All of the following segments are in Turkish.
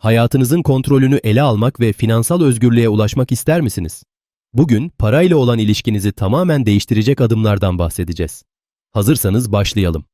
Hayatınızın kontrolünü ele almak ve finansal özgürlüğe ulaşmak ister misiniz? Bugün parayla olan ilişkinizi tamamen değiştirecek adımlardan bahsedeceğiz. Hazırsanız başlayalım.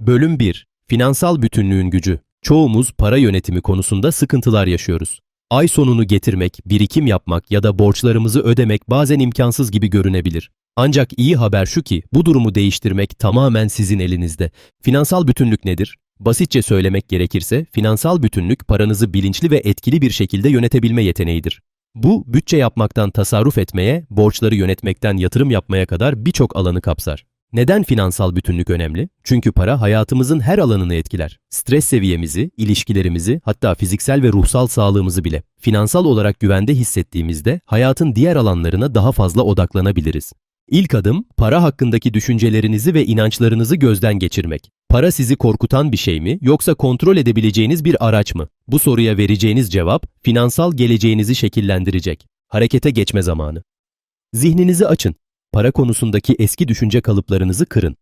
Bölüm 1. Finansal bütünlüğün gücü. Çoğumuz para yönetimi konusunda sıkıntılar yaşıyoruz. Ay sonunu getirmek, birikim yapmak ya da borçlarımızı ödemek bazen imkansız gibi görünebilir. Ancak iyi haber şu ki bu durumu değiştirmek tamamen sizin elinizde. Finansal bütünlük nedir? Basitçe söylemek gerekirse finansal bütünlük paranızı bilinçli ve etkili bir şekilde yönetebilme yeteneğidir. Bu bütçe yapmaktan tasarruf etmeye, borçları yönetmekten yatırım yapmaya kadar birçok alanı kapsar. Neden finansal bütünlük önemli? Çünkü para hayatımızın her alanını etkiler. Stres seviyemizi, ilişkilerimizi, hatta fiziksel ve ruhsal sağlığımızı bile. Finansal olarak güvende hissettiğimizde hayatın diğer alanlarına daha fazla odaklanabiliriz. İlk adım para hakkındaki düşüncelerinizi ve inançlarınızı gözden geçirmek. Para sizi korkutan bir şey mi yoksa kontrol edebileceğiniz bir araç mı? Bu soruya vereceğiniz cevap finansal geleceğinizi şekillendirecek. Harekete geçme zamanı. Zihninizi açın. Para konusundaki eski düşünce kalıplarınızı kırın.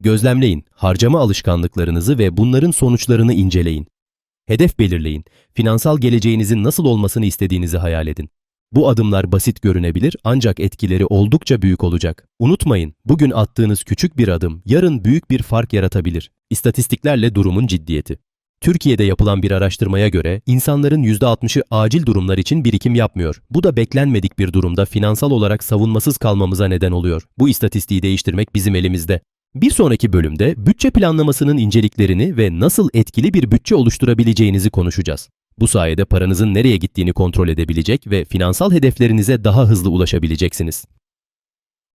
Gözlemleyin, harcama alışkanlıklarınızı ve bunların sonuçlarını inceleyin. Hedef belirleyin. Finansal geleceğinizin nasıl olmasını istediğinizi hayal edin. Bu adımlar basit görünebilir ancak etkileri oldukça büyük olacak. Unutmayın, bugün attığınız küçük bir adım yarın büyük bir fark yaratabilir. İstatistiklerle durumun ciddiyeti. Türkiye'de yapılan bir araştırmaya göre insanların %60'ı acil durumlar için birikim yapmıyor. Bu da beklenmedik bir durumda finansal olarak savunmasız kalmamıza neden oluyor. Bu istatistiği değiştirmek bizim elimizde. Bir sonraki bölümde bütçe planlamasının inceliklerini ve nasıl etkili bir bütçe oluşturabileceğinizi konuşacağız. Bu sayede paranızın nereye gittiğini kontrol edebilecek ve finansal hedeflerinize daha hızlı ulaşabileceksiniz.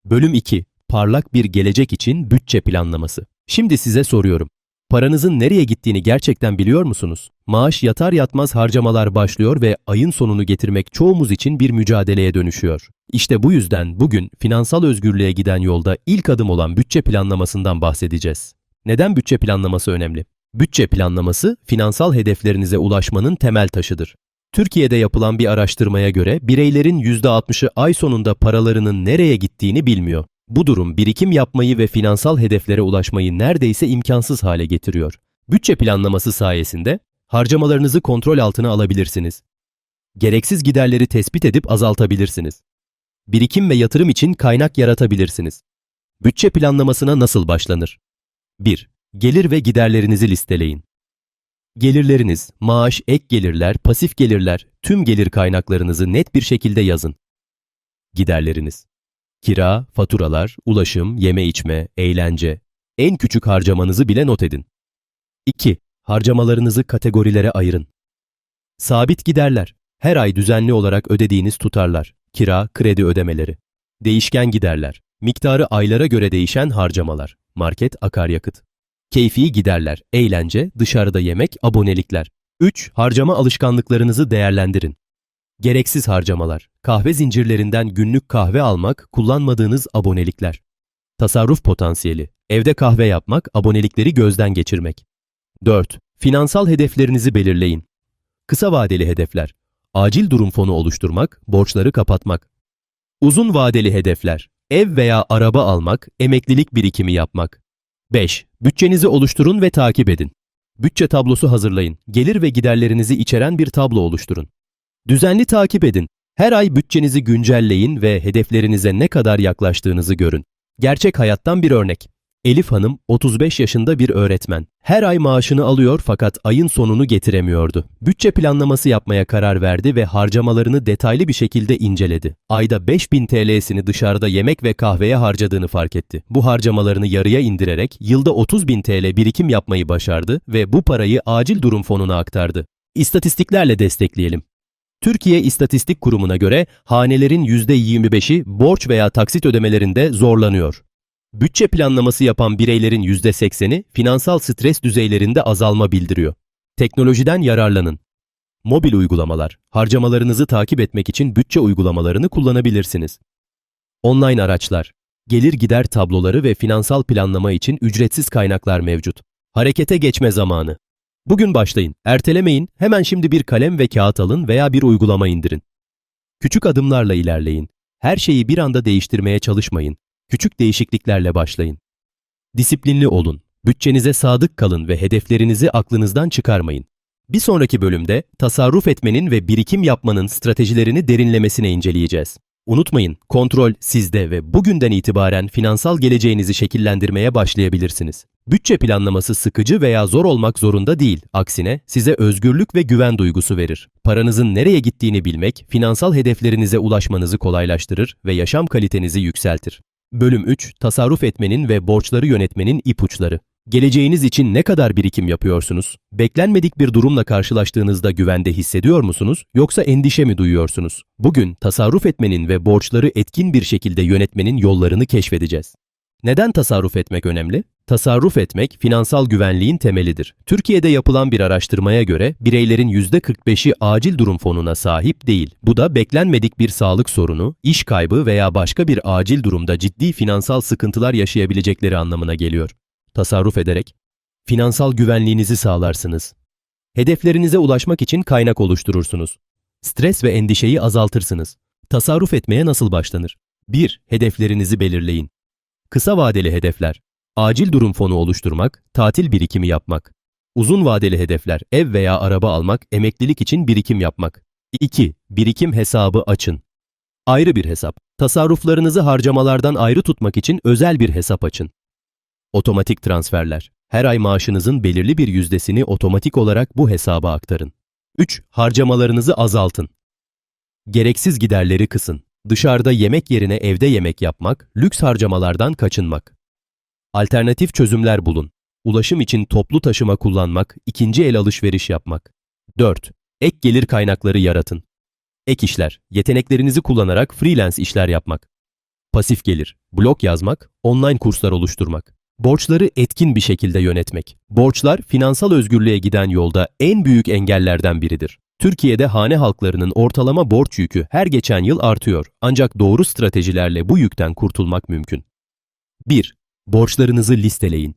Bölüm 2. Parlak bir gelecek için bütçe planlaması. Şimdi size soruyorum. Paranızın nereye gittiğini gerçekten biliyor musunuz? Maaş yatar yatmaz harcamalar başlıyor ve ayın sonunu getirmek çoğumuz için bir mücadeleye dönüşüyor. İşte bu yüzden bugün finansal özgürlüğe giden yolda ilk adım olan bütçe planlamasından bahsedeceğiz. Neden bütçe planlaması önemli? Bütçe planlaması, finansal hedeflerinize ulaşmanın temel taşıdır. Türkiye'de yapılan bir araştırmaya göre bireylerin %60'ı ay sonunda paralarının nereye gittiğini bilmiyor. Bu durum birikim yapmayı ve finansal hedeflere ulaşmayı neredeyse imkansız hale getiriyor. Bütçe planlaması sayesinde harcamalarınızı kontrol altına alabilirsiniz. Gereksiz giderleri tespit edip azaltabilirsiniz. Birikim ve yatırım için kaynak yaratabilirsiniz. Bütçe planlamasına nasıl başlanır? 1. Gelir ve giderlerinizi listeleyin. Gelirleriniz, maaş, ek gelirler, pasif gelirler, tüm gelir kaynaklarınızı net bir şekilde yazın. Giderleriniz. Kira, faturalar, ulaşım, yeme içme, eğlence. En küçük harcamanızı bile not edin. 2. Harcamalarınızı kategorilere ayırın. Sabit giderler. Her ay düzenli olarak ödediğiniz tutarlar. Kira, kredi ödemeleri. Değişken giderler. Miktarı aylara göre değişen harcamalar. Market, akaryakıt. Keyfi giderler, eğlence, dışarıda yemek, abonelikler. 3. Harcama alışkanlıklarınızı değerlendirin. Gereksiz harcamalar, kahve zincirlerinden günlük kahve almak, kullanmadığınız abonelikler. Tasarruf potansiyeli, evde kahve yapmak, abonelikleri gözden geçirmek. 4. Finansal hedeflerinizi belirleyin. Kısa vadeli hedefler, acil durum fonu oluşturmak, borçları kapatmak. Uzun vadeli hedefler, ev veya araba almak, emeklilik birikimi yapmak. 5. Bütçenizi oluşturun ve takip edin. Bütçe tablosu hazırlayın. Gelir ve giderlerinizi içeren bir tablo oluşturun. Düzenli takip edin. Her ay bütçenizi güncelleyin ve hedeflerinize ne kadar yaklaştığınızı görün. Gerçek hayattan bir örnek. Elif Hanım 35 yaşında bir öğretmen. Her ay maaşını alıyor fakat ayın sonunu getiremiyordu. Bütçe planlaması yapmaya karar verdi ve harcamalarını detaylı bir şekilde inceledi. Ayda 5000 TL'sini dışarıda yemek ve kahveye harcadığını fark etti. Bu harcamalarını yarıya indirerek yılda 30.000 TL birikim yapmayı başardı ve bu parayı acil durum fonuna aktardı. İstatistiklerle destekleyelim. Türkiye İstatistik Kurumu'na göre hanelerin %25'i borç veya taksit ödemelerinde zorlanıyor. Bütçe planlaması yapan bireylerin %80'i finansal stres düzeylerinde azalma bildiriyor. Teknolojiden yararlanın. Mobil uygulamalar, harcamalarınızı takip etmek için bütçe uygulamalarını kullanabilirsiniz. Online araçlar, gelir gider tabloları ve finansal planlama için ücretsiz kaynaklar mevcut. Harekete geçme zamanı. Bugün başlayın, ertelemeyin, hemen şimdi bir kalem ve kağıt alın veya bir uygulama indirin. Küçük adımlarla ilerleyin. Her şeyi bir anda değiştirmeye çalışmayın. Küçük değişikliklerle başlayın. Disiplinli olun. Bütçenize sadık kalın ve hedeflerinizi aklınızdan çıkarmayın. Bir sonraki bölümde tasarruf etmenin ve birikim yapmanın stratejilerini derinlemesine inceleyeceğiz. Unutmayın, kontrol sizde ve bugünden itibaren finansal geleceğinizi şekillendirmeye başlayabilirsiniz. Bütçe planlaması sıkıcı veya zor olmak zorunda değil. Aksine size özgürlük ve güven duygusu verir. Paranızın nereye gittiğini bilmek, finansal hedeflerinize ulaşmanızı kolaylaştırır ve yaşam kalitenizi yükseltir. Bölüm 3, tasarruf etmenin ve borçları yönetmenin ipuçları. Geleceğiniz için ne kadar birikim yapıyorsunuz? Beklenmedik bir durumla karşılaştığınızda güvende hissediyor musunuz yoksa endişe mi duyuyorsunuz? Bugün tasarruf etmenin ve borçları etkin bir şekilde yönetmenin yollarını keşfedeceğiz. Neden tasarruf etmek önemli? Tasarruf etmek finansal güvenliğin temelidir. Türkiye'de yapılan bir araştırmaya göre bireylerin %45'i acil durum fonuna sahip değil. Bu da beklenmedik bir sağlık sorunu, iş kaybı veya başka bir acil durumda ciddi finansal sıkıntılar yaşayabilecekleri anlamına geliyor. Tasarruf ederek finansal güvenliğinizi sağlarsınız. Hedeflerinize ulaşmak için kaynak oluşturursunuz. Stres ve endişeyi azaltırsınız. Tasarruf etmeye nasıl başlanır? 1. Hedeflerinizi belirleyin. Kısa vadeli hedefler. Acil durum fonu oluşturmak, tatil birikimi yapmak. Uzun vadeli hedefler, ev veya araba almak, emeklilik için birikim yapmak. 2. Birikim hesabı açın. Ayrı bir hesap. Tasarruflarınızı harcamalardan ayrı tutmak için özel bir hesap açın. Otomatik transferler. Her ay maaşınızın belirli bir yüzdesini otomatik olarak bu hesaba aktarın. 3. Harcamalarınızı azaltın. Gereksiz giderleri kısın. Dışarıda yemek yerine evde yemek yapmak, lüks harcamalardan kaçınmak. Alternatif çözümler bulun. Ulaşım için toplu taşıma kullanmak, ikinci el alışveriş yapmak. 4. Ek gelir kaynakları yaratın. Ek işler, yeteneklerinizi kullanarak freelance işler yapmak. Pasif gelir, blog yazmak, online kurslar oluşturmak. Borçları etkin bir şekilde yönetmek. Borçlar finansal özgürlüğe giden yolda en büyük engellerden biridir. Türkiye'de hane halklarının ortalama borç yükü her geçen yıl artıyor. Ancak doğru stratejilerle bu yükten kurtulmak mümkün. 1. Borçlarınızı listeleyin.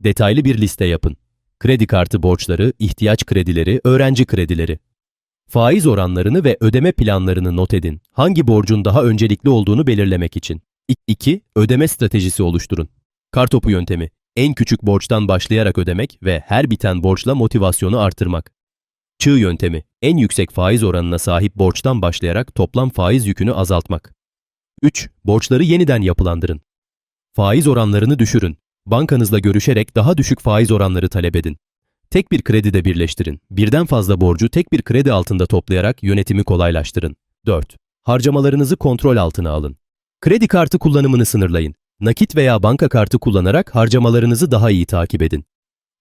Detaylı bir liste yapın. Kredi kartı borçları, ihtiyaç kredileri, öğrenci kredileri. Faiz oranlarını ve ödeme planlarını not edin. Hangi borcun daha öncelikli olduğunu belirlemek için. 2. Ödeme stratejisi oluşturun. Kartopu yöntemi. En küçük borçtan başlayarak ödemek ve her biten borçla motivasyonu artırmak. Çığ yöntemi. En yüksek faiz oranına sahip borçtan başlayarak toplam faiz yükünü azaltmak. 3. Borçları yeniden yapılandırın. Faiz oranlarını düşürün. Bankanızla görüşerek daha düşük faiz oranları talep edin. Tek bir kredide birleştirin. Birden fazla borcu tek bir kredi altında toplayarak yönetimi kolaylaştırın. 4. Harcamalarınızı kontrol altına alın. Kredi kartı kullanımını sınırlayın. Nakit veya banka kartı kullanarak harcamalarınızı daha iyi takip edin.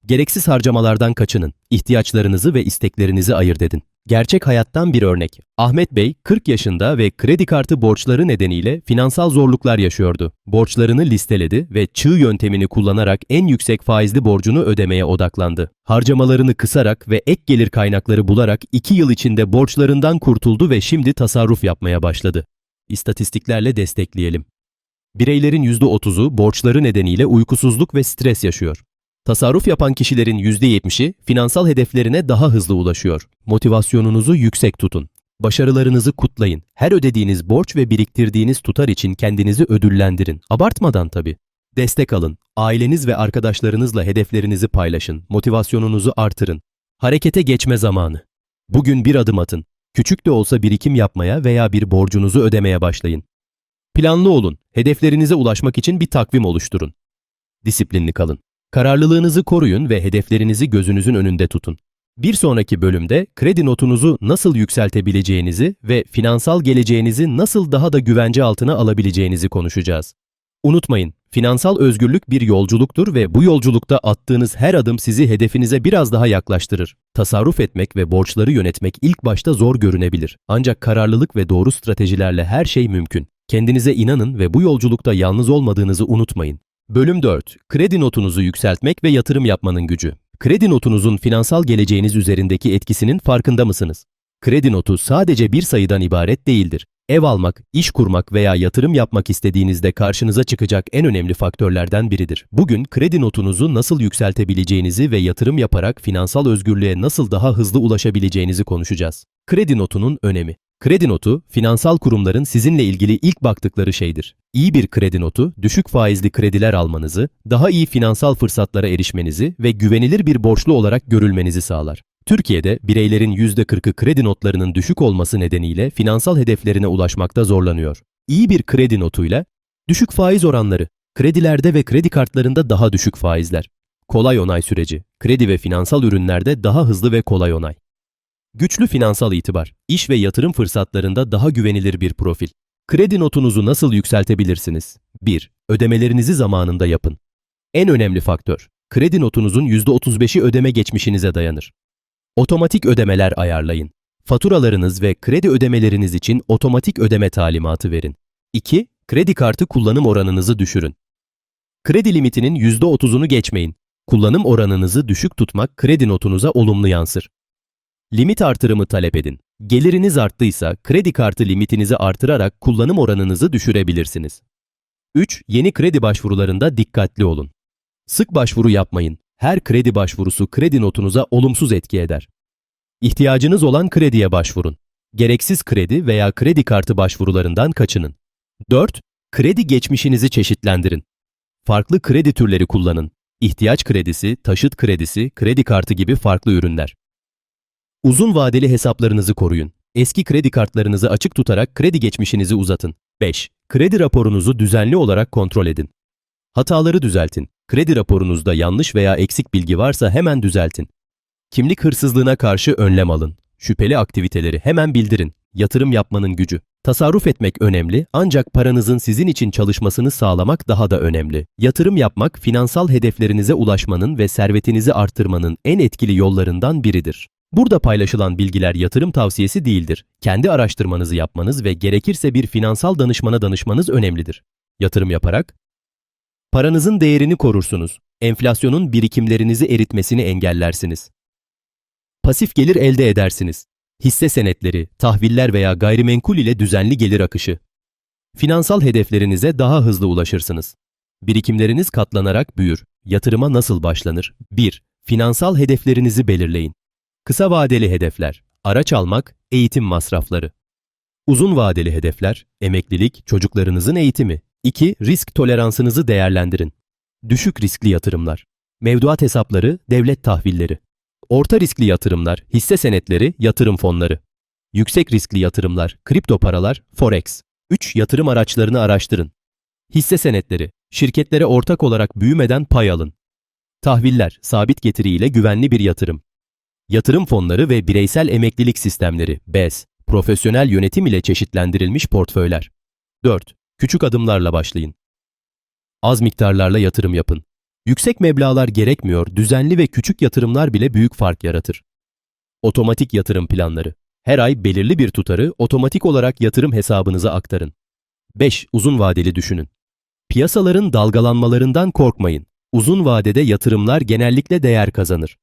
Gereksiz harcamalardan kaçının. İhtiyaçlarınızı ve isteklerinizi ayırt edin. Gerçek hayattan bir örnek. Ahmet Bey 40 yaşında ve kredi kartı borçları nedeniyle finansal zorluklar yaşıyordu. Borçlarını listeledi ve çığ yöntemini kullanarak en yüksek faizli borcunu ödemeye odaklandı. Harcamalarını kısarak ve ek gelir kaynakları bularak 2 yıl içinde borçlarından kurtuldu ve şimdi tasarruf yapmaya başladı. İstatistiklerle destekleyelim. Bireylerin %30'u borçları nedeniyle uykusuzluk ve stres yaşıyor. Tasarruf yapan kişilerin %70'i finansal hedeflerine daha hızlı ulaşıyor. Motivasyonunuzu yüksek tutun. Başarılarınızı kutlayın. Her ödediğiniz borç ve biriktirdiğiniz tutar için kendinizi ödüllendirin. Abartmadan tabii. Destek alın. Aileniz ve arkadaşlarınızla hedeflerinizi paylaşın. Motivasyonunuzu artırın. Harekete geçme zamanı. Bugün bir adım atın. Küçük de olsa birikim yapmaya veya bir borcunuzu ödemeye başlayın. Planlı olun. Hedeflerinize ulaşmak için bir takvim oluşturun. Disiplinli kalın. Kararlılığınızı koruyun ve hedeflerinizi gözünüzün önünde tutun. Bir sonraki bölümde kredi notunuzu nasıl yükseltebileceğinizi ve finansal geleceğinizi nasıl daha da güvence altına alabileceğinizi konuşacağız. Unutmayın, finansal özgürlük bir yolculuktur ve bu yolculukta attığınız her adım sizi hedefinize biraz daha yaklaştırır. Tasarruf etmek ve borçları yönetmek ilk başta zor görünebilir. Ancak kararlılık ve doğru stratejilerle her şey mümkün. Kendinize inanın ve bu yolculukta yalnız olmadığınızı unutmayın. Bölüm 4. Kredi notunuzu yükseltmek ve yatırım yapmanın gücü. Kredi notunuzun finansal geleceğiniz üzerindeki etkisinin farkında mısınız? Kredi notu sadece bir sayıdan ibaret değildir. Ev almak, iş kurmak veya yatırım yapmak istediğinizde karşınıza çıkacak en önemli faktörlerden biridir. Bugün kredi notunuzu nasıl yükseltebileceğinizi ve yatırım yaparak finansal özgürlüğe nasıl daha hızlı ulaşabileceğinizi konuşacağız. Kredi notunun önemi. Kredi notu, finansal kurumların sizinle ilgili ilk baktıkları şeydir. İyi bir kredi notu, düşük faizli krediler almanızı, daha iyi finansal fırsatlara erişmenizi ve güvenilir bir borçlu olarak görülmenizi sağlar. Türkiye'de bireylerin %40'ı kredi notlarının düşük olması nedeniyle finansal hedeflerine ulaşmakta zorlanıyor. İyi bir kredi notuyla düşük faiz oranları, kredilerde ve kredi kartlarında daha düşük faizler, kolay onay süreci, kredi ve finansal ürünlerde daha hızlı ve kolay onay. Güçlü finansal itibar, iş ve yatırım fırsatlarında daha güvenilir bir profil. Kredi notunuzu nasıl yükseltebilirsiniz? 1. Ödemelerinizi zamanında yapın. En önemli faktör, kredi notunuzun %35'i ödeme geçmişinize dayanır. Otomatik ödemeler ayarlayın. Faturalarınız ve kredi ödemeleriniz için otomatik ödeme talimatı verin. 2. Kredi kartı kullanım oranınızı düşürün. Kredi limitinin %30'unu geçmeyin. Kullanım oranınızı düşük tutmak kredi notunuza olumlu yansır. Limit artırımı talep edin. Geliriniz arttıysa kredi kartı limitinizi artırarak kullanım oranınızı düşürebilirsiniz. 3. Yeni kredi başvurularında dikkatli olun. Sık başvuru yapmayın. Her kredi başvurusu kredi notunuza olumsuz etki eder. İhtiyacınız olan krediye başvurun. Gereksiz kredi veya kredi kartı başvurularından kaçının. 4. Kredi geçmişinizi çeşitlendirin. Farklı kredi türleri kullanın. İhtiyaç kredisi, taşıt kredisi, kredi kartı gibi farklı ürünler. Uzun vadeli hesaplarınızı koruyun. Eski kredi kartlarınızı açık tutarak kredi geçmişinizi uzatın. 5. Kredi raporunuzu düzenli olarak kontrol edin. Hataları düzeltin. Kredi raporunuzda yanlış veya eksik bilgi varsa hemen düzeltin. Kimlik hırsızlığına karşı önlem alın. Şüpheli aktiviteleri hemen bildirin. Yatırım yapmanın gücü. Tasarruf etmek önemli ancak paranızın sizin için çalışmasını sağlamak daha da önemli. Yatırım yapmak finansal hedeflerinize ulaşmanın ve servetinizi artırmanın en etkili yollarından biridir. Burada paylaşılan bilgiler yatırım tavsiyesi değildir. Kendi araştırmanızı yapmanız ve gerekirse bir finansal danışmana danışmanız önemlidir. Yatırım yaparak paranızın değerini korursunuz. Enflasyonun birikimlerinizi eritmesini engellersiniz. Pasif gelir elde edersiniz. Hisse senetleri, tahviller veya gayrimenkul ile düzenli gelir akışı. Finansal hedeflerinize daha hızlı ulaşırsınız. Birikimleriniz katlanarak büyür. Yatırıma nasıl başlanır? 1. Finansal hedeflerinizi belirleyin. Kısa vadeli hedefler, araç almak, eğitim masrafları. Uzun vadeli hedefler, emeklilik, çocuklarınızın eğitimi. 2. Risk toleransınızı değerlendirin. Düşük riskli yatırımlar. Mevduat hesapları, devlet tahvilleri. Orta riskli yatırımlar, hisse senetleri, yatırım fonları. Yüksek riskli yatırımlar, kripto paralar, forex. 3. Yatırım araçlarını araştırın. Hisse senetleri, şirketlere ortak olarak büyümeden pay alın. Tahviller, sabit getiriyle güvenli bir yatırım. Yatırım fonları ve bireysel emeklilik sistemleri, BES, profesyonel yönetim ile çeşitlendirilmiş portföyler. 4. Küçük adımlarla başlayın. Az miktarlarla yatırım yapın. Yüksek meblağlar gerekmiyor, düzenli ve küçük yatırımlar bile büyük fark yaratır. Otomatik yatırım planları. Her ay belirli bir tutarı otomatik olarak yatırım hesabınıza aktarın. 5. Uzun vadeli düşünün. Piyasaların dalgalanmalarından korkmayın. Uzun vadede yatırımlar genellikle değer kazanır.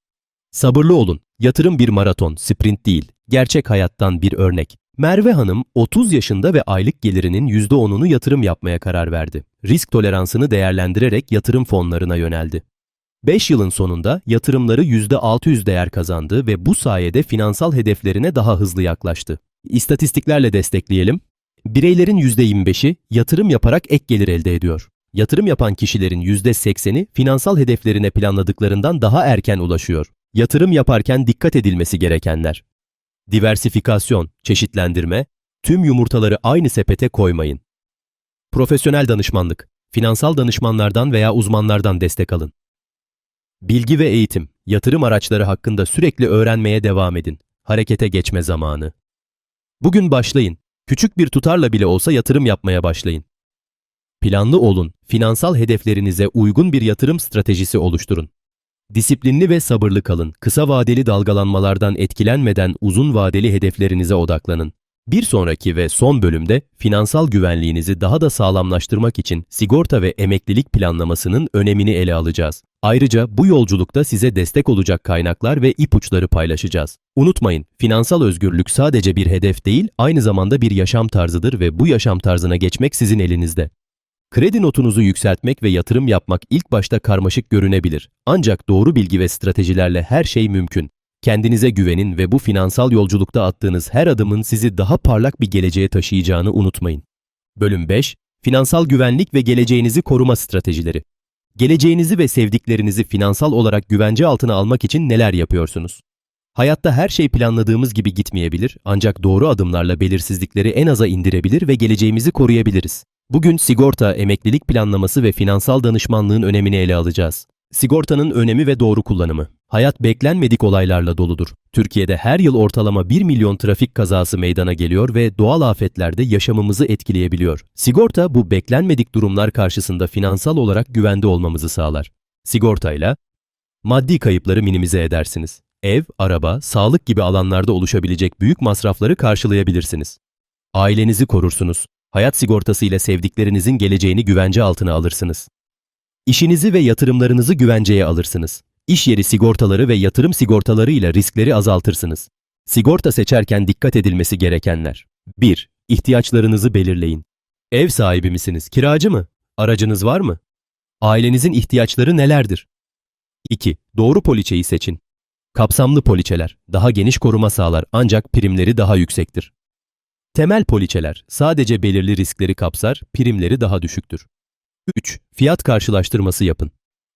Sabırlı olun. Yatırım bir maraton, sprint değil. Gerçek hayattan bir örnek. Merve Hanım 30 yaşında ve aylık gelirinin %10'unu yatırım yapmaya karar verdi. Risk toleransını değerlendirerek yatırım fonlarına yöneldi. 5 yılın sonunda yatırımları %600 değer kazandı ve bu sayede finansal hedeflerine daha hızlı yaklaştı. İstatistiklerle destekleyelim. Bireylerin %25'i yatırım yaparak ek gelir elde ediyor. Yatırım yapan kişilerin %80'i finansal hedeflerine planladıklarından daha erken ulaşıyor. Yatırım yaparken dikkat edilmesi gerekenler. Diversifikasyon, çeşitlendirme, tüm yumurtaları aynı sepete koymayın. Profesyonel danışmanlık, finansal danışmanlardan veya uzmanlardan destek alın. Bilgi ve eğitim, yatırım araçları hakkında sürekli öğrenmeye devam edin. Harekete geçme zamanı. Bugün başlayın. Küçük bir tutarla bile olsa yatırım yapmaya başlayın. Planlı olun, finansal hedeflerinize uygun bir yatırım stratejisi oluşturun. Disiplinli ve sabırlı kalın. Kısa vadeli dalgalanmalardan etkilenmeden uzun vadeli hedeflerinize odaklanın. Bir sonraki ve son bölümde finansal güvenliğinizi daha da sağlamlaştırmak için sigorta ve emeklilik planlamasının önemini ele alacağız. Ayrıca bu yolculukta size destek olacak kaynaklar ve ipuçları paylaşacağız. Unutmayın, finansal özgürlük sadece bir hedef değil, aynı zamanda bir yaşam tarzıdır ve bu yaşam tarzına geçmek sizin elinizde. Kredi notunuzu yükseltmek ve yatırım yapmak ilk başta karmaşık görünebilir. Ancak doğru bilgi ve stratejilerle her şey mümkün. Kendinize güvenin ve bu finansal yolculukta attığınız her adımın sizi daha parlak bir geleceğe taşıyacağını unutmayın. Bölüm 5. Finansal güvenlik ve geleceğinizi koruma stratejileri. Geleceğinizi ve sevdiklerinizi finansal olarak güvence altına almak için neler yapıyorsunuz? Hayatta her şey planladığımız gibi gitmeyebilir ancak doğru adımlarla belirsizlikleri en aza indirebilir ve geleceğimizi koruyabiliriz. Bugün sigorta, emeklilik planlaması ve finansal danışmanlığın önemini ele alacağız. Sigortanın önemi ve doğru kullanımı. Hayat beklenmedik olaylarla doludur. Türkiye'de her yıl ortalama 1 milyon trafik kazası meydana geliyor ve doğal afetlerde yaşamımızı etkileyebiliyor. Sigorta bu beklenmedik durumlar karşısında finansal olarak güvende olmamızı sağlar. Sigortayla maddi kayıpları minimize edersiniz. Ev, araba, sağlık gibi alanlarda oluşabilecek büyük masrafları karşılayabilirsiniz. Ailenizi korursunuz. Hayat sigortası ile sevdiklerinizin geleceğini güvence altına alırsınız. İşinizi ve yatırımlarınızı güvenceye alırsınız. İş yeri sigortaları ve yatırım sigortaları ile riskleri azaltırsınız. Sigorta seçerken dikkat edilmesi gerekenler. 1. İhtiyaçlarınızı belirleyin. Ev sahibi misiniz? Kiracı mı? Aracınız var mı? Ailenizin ihtiyaçları nelerdir? 2. Doğru poliçeyi seçin. Kapsamlı poliçeler daha geniş koruma sağlar ancak primleri daha yüksektir. Temel poliçeler sadece belirli riskleri kapsar, primleri daha düşüktür. 3. Fiyat karşılaştırması yapın.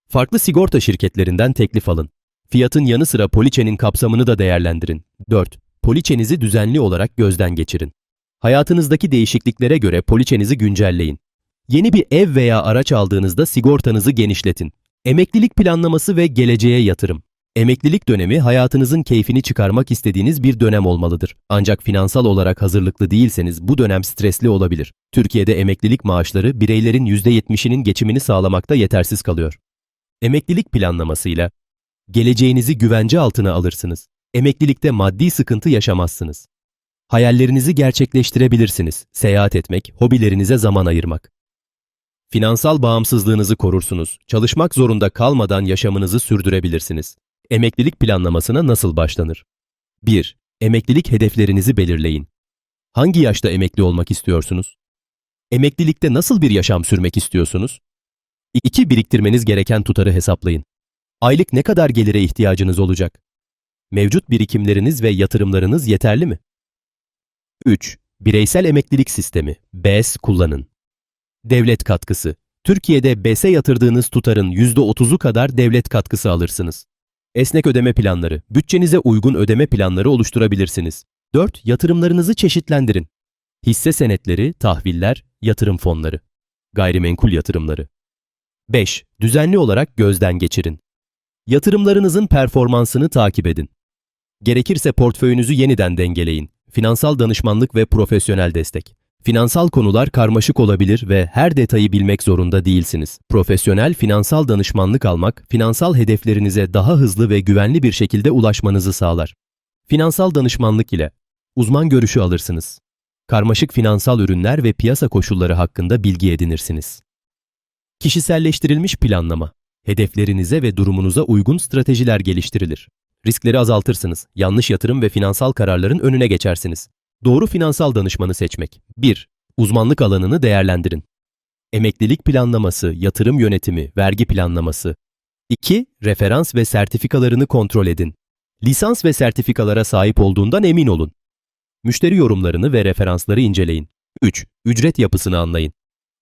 Farklı sigorta şirketlerinden teklif alın. Fiyatın yanı sıra poliçenin kapsamını da değerlendirin. 4. Poliçenizi düzenli olarak gözden geçirin. Hayatınızdaki değişikliklere göre poliçenizi güncelleyin. Yeni bir ev veya araç aldığınızda sigortanızı genişletin. Emeklilik planlaması ve geleceğe yatırım. Emeklilik dönemi hayatınızın keyfini çıkarmak istediğiniz bir dönem olmalıdır. Ancak finansal olarak hazırlıklı değilseniz bu dönem stresli olabilir. Türkiye'de emeklilik maaşları bireylerin %70'inin geçimini sağlamakta yetersiz kalıyor. Emeklilik planlamasıyla geleceğinizi güvence altına alırsınız. Emeklilikte maddi sıkıntı yaşamazsınız. Hayallerinizi gerçekleştirebilirsiniz. Seyahat etmek, hobilerinize zaman ayırmak. Finansal bağımsızlığınızı korursunuz. Çalışmak zorunda kalmadan yaşamınızı sürdürebilirsiniz. Emeklilik planlamasına nasıl başlanır? 1. Emeklilik hedeflerinizi belirleyin. Hangi yaşta emekli olmak istiyorsunuz? Emeklilikte nasıl bir yaşam sürmek istiyorsunuz? 2. Biriktirmeniz gereken tutarı hesaplayın. Aylık ne kadar gelire ihtiyacınız olacak? Mevcut birikimleriniz ve yatırımlarınız yeterli mi? 3. Bireysel emeklilik sistemi BES kullanın. Devlet katkısı. Türkiye'de BES'e yatırdığınız tutarın %30'u kadar devlet katkısı alırsınız. Esnek ödeme planları. Bütçenize uygun ödeme planları oluşturabilirsiniz. 4. Yatırımlarınızı çeşitlendirin. Hisse senetleri, tahviller, yatırım fonları. Gayrimenkul yatırımları. 5. Düzenli olarak gözden geçirin. Yatırımlarınızın performansını takip edin. Gerekirse portföyünüzü yeniden dengeleyin. Finansal danışmanlık ve profesyonel destek. Finansal konular karmaşık olabilir ve her detayı bilmek zorunda değilsiniz. Profesyonel finansal danışmanlık almak, finansal hedeflerinize daha hızlı ve güvenli bir şekilde ulaşmanızı sağlar. Finansal danışmanlık ile uzman görüşü alırsınız. Karmaşık finansal ürünler ve piyasa koşulları hakkında bilgi edinirsiniz. Kişiselleştirilmiş planlama. Hedeflerinize ve durumunuza uygun stratejiler geliştirilir. Riskleri azaltırsınız. Yanlış yatırım ve finansal kararların önüne geçersiniz. Doğru finansal danışmanı seçmek. 1. Uzmanlık alanını değerlendirin. Emeklilik planlaması, yatırım yönetimi, vergi planlaması. 2. Referans ve sertifikalarını kontrol edin. Lisans ve sertifikalara sahip olduğundan emin olun. Müşteri yorumlarını ve referansları inceleyin. 3. Ücret yapısını anlayın.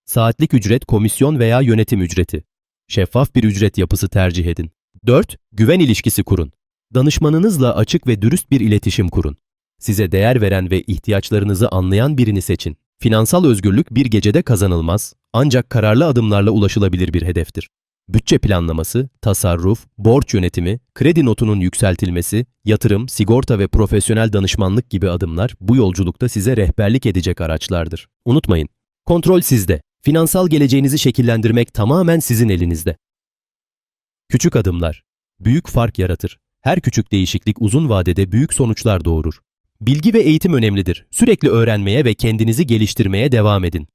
Saatlik ücret, komisyon veya yönetim ücreti. Şeffaf bir ücret yapısı tercih edin. 4. Güven ilişkisi kurun. Danışmanınızla açık ve dürüst bir iletişim kurun. Size değer veren ve ihtiyaçlarınızı anlayan birini seçin. Finansal özgürlük bir gecede kazanılmaz, ancak kararlı adımlarla ulaşılabilir bir hedeftir. Bütçe planlaması, tasarruf, borç yönetimi, kredi notunun yükseltilmesi, yatırım, sigorta ve profesyonel danışmanlık gibi adımlar bu yolculukta size rehberlik edecek araçlardır. Unutmayın, kontrol sizde. Finansal geleceğinizi şekillendirmek tamamen sizin elinizde. Küçük adımlar büyük fark yaratır. Her küçük değişiklik uzun vadede büyük sonuçlar doğurur. Bilgi ve eğitim önemlidir. Sürekli öğrenmeye ve kendinizi geliştirmeye devam edin.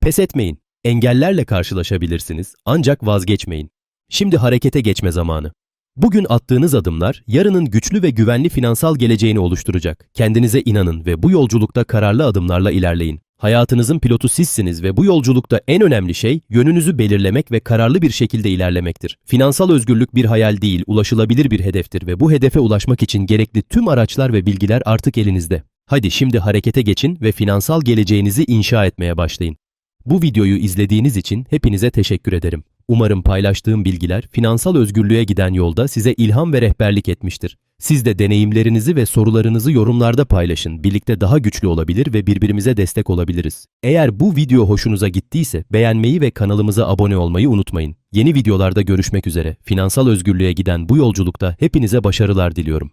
Pes etmeyin. Engellerle karşılaşabilirsiniz ancak vazgeçmeyin. Şimdi harekete geçme zamanı. Bugün attığınız adımlar yarının güçlü ve güvenli finansal geleceğini oluşturacak. Kendinize inanın ve bu yolculukta kararlı adımlarla ilerleyin. Hayatınızın pilotu sizsiniz ve bu yolculukta en önemli şey yönünüzü belirlemek ve kararlı bir şekilde ilerlemektir. Finansal özgürlük bir hayal değil, ulaşılabilir bir hedeftir ve bu hedefe ulaşmak için gerekli tüm araçlar ve bilgiler artık elinizde. Hadi şimdi harekete geçin ve finansal geleceğinizi inşa etmeye başlayın. Bu videoyu izlediğiniz için hepinize teşekkür ederim. Umarım paylaştığım bilgiler finansal özgürlüğe giden yolda size ilham ve rehberlik etmiştir. Siz de deneyimlerinizi ve sorularınızı yorumlarda paylaşın. Birlikte daha güçlü olabilir ve birbirimize destek olabiliriz. Eğer bu video hoşunuza gittiyse beğenmeyi ve kanalımıza abone olmayı unutmayın. Yeni videolarda görüşmek üzere. Finansal özgürlüğe giden bu yolculukta hepinize başarılar diliyorum.